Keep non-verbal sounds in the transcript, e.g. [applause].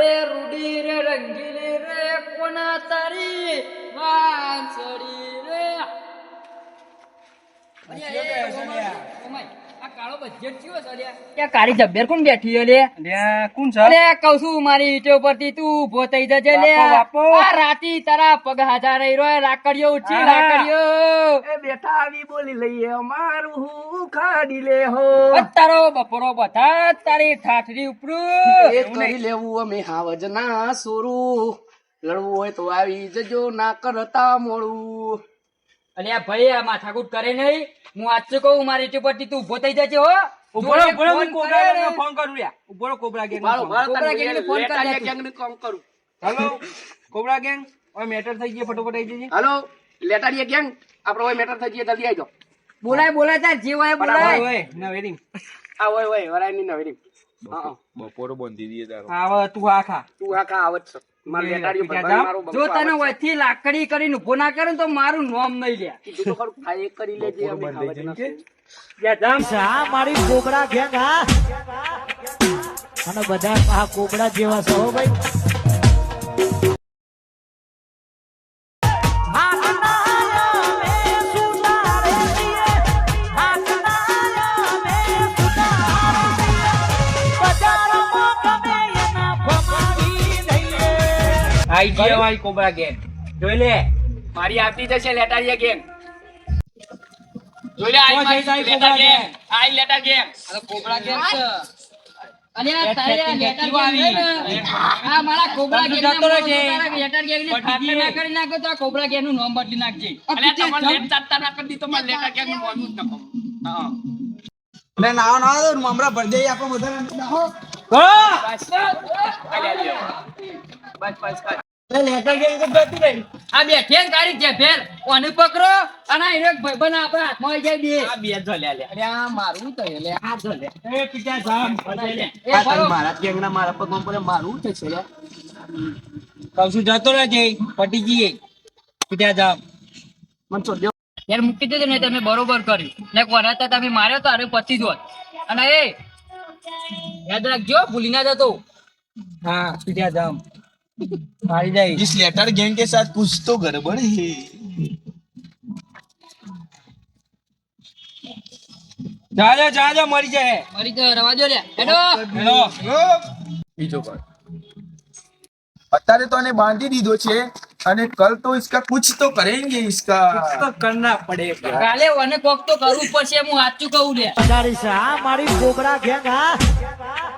એ રૂડી રે રંગીલી રે કોના તારી વાંસળી રે અલ્યા, એ, ઓમાય, ઓમાય, આ કાળો જબ્બર કોણ બેઠી લે કોણ છે? અરે કઉ છું મારી ઈટો પરથી તું ઊભો થઈ જજે લે બાપો, બાપો. આ રાતી તારા પગ હાજા રહી રહ્યો લાકડીઓ ઉછી હા. એ બેઠા આવી બોલી લઈએ અમારું હું ખાડી લે હો. તારો બપોરો બધા તારી ઠાઠરી એ ઉપરું કરી લેવું અમે હાવજ ના સોરું. લડવું હોય તો આવી જજો ના કરતા મોડું. અલ્યા ભાઈ આ માથાકૂટ કરે નહીં હું આજ તો કહું મારી ઈટો તું ઊભો થઈ જજે હો કોબરા કરે ને. ગેંગને ફોન કરું લ્યા. ઊભો કોબરા ગેંગને મારો ફોન. મારો ફોન કરી ગેંગનું કામ કરું હેલો, [laughs] કોબરા ગેંગ મેટર થઈ ગઈ ફટોફટ આવી જજે હેલો લેટાડીએ ગેંગ આપડે હોય મેટર થઈ જઈએ જલ્દી આવી જાઓ બોલાય બોલાય તાર જે હોય બોલાય ઓય, નવેરી. આ હોય હોય વરાયની નવેરી. બપોરો બંધી દઈએ તારો. હવે તું આ ખા તું આ આવત છે. જો તને લાકડી કરીને ઊભો ના કરે તો મારું નોમ નહીં લે. કીધું તો ખરું કરી લેજે અમે મારી કોબરા ગેંગ હા અને બધા આ કોબરા જેવા છો ભાઈ. આઈ ગઈ અમારી કોબરા ગેંગ જોઈ લે મારી આવતી જશે લેટારિયા ગેંગ જોઈ લે આઈ મારી લેટા ગેંગ? આઈ લેટા ગેંગ અરે કોબરા ગેંગ છે. અને આ તારે લેટર ગેંગ આવી? છે ને, આ મારા કોબરા બંધુ જતો રહેજે. લેટર ગેંગને પણ ઠાઠર ના કરી નાખો તો આ કોબરા ગેંગનું નામ બદલી નાખજે. લેટ ના કરી મારે ગેંગનું જ નખો હા. બસ બસ. લેટર ગેંગ તો રહી આ બે તારી છે ફેર. ઓને પકડો? અને આ એક ભાઈબંધ આપણા હાથમાં આવી જાય બે. આ બે ઝોલ્યા લે અરે આ મારું તો એટલે આ જો એ પીટા જામ. એ મારા ગેંગના મારા પગમાં પડે મારું થશે લ્યા. કહું જતો રહેજે. પટી જઈએ. પીટા જામ. દેવ યાર મૂકી દેજો ને તમે બરોબર કર્યું. ને કોના તો તમે માર્યો તો અરે પચી જ હોત. અને એ યાદ રાખજો ભૂલી ના જતો. હા પીટા જામ. આવી જાય इस लेटर गैंग के साथ कुछ तो गड़बड़ है જાજો જાજો મરી જાય મારી તો રવા દો લે હેડો હેલો બીજો part. અત્યારે તો આને બાંધી દીધો છે અને કલ તો इसका कुछ तो करेंगे इसका તો કરના પડે કાલે ઓને કોક તો કરવું પડશે હું સાચું કહું લે પધારી છે આ મારી કોબરા ગેંગ હા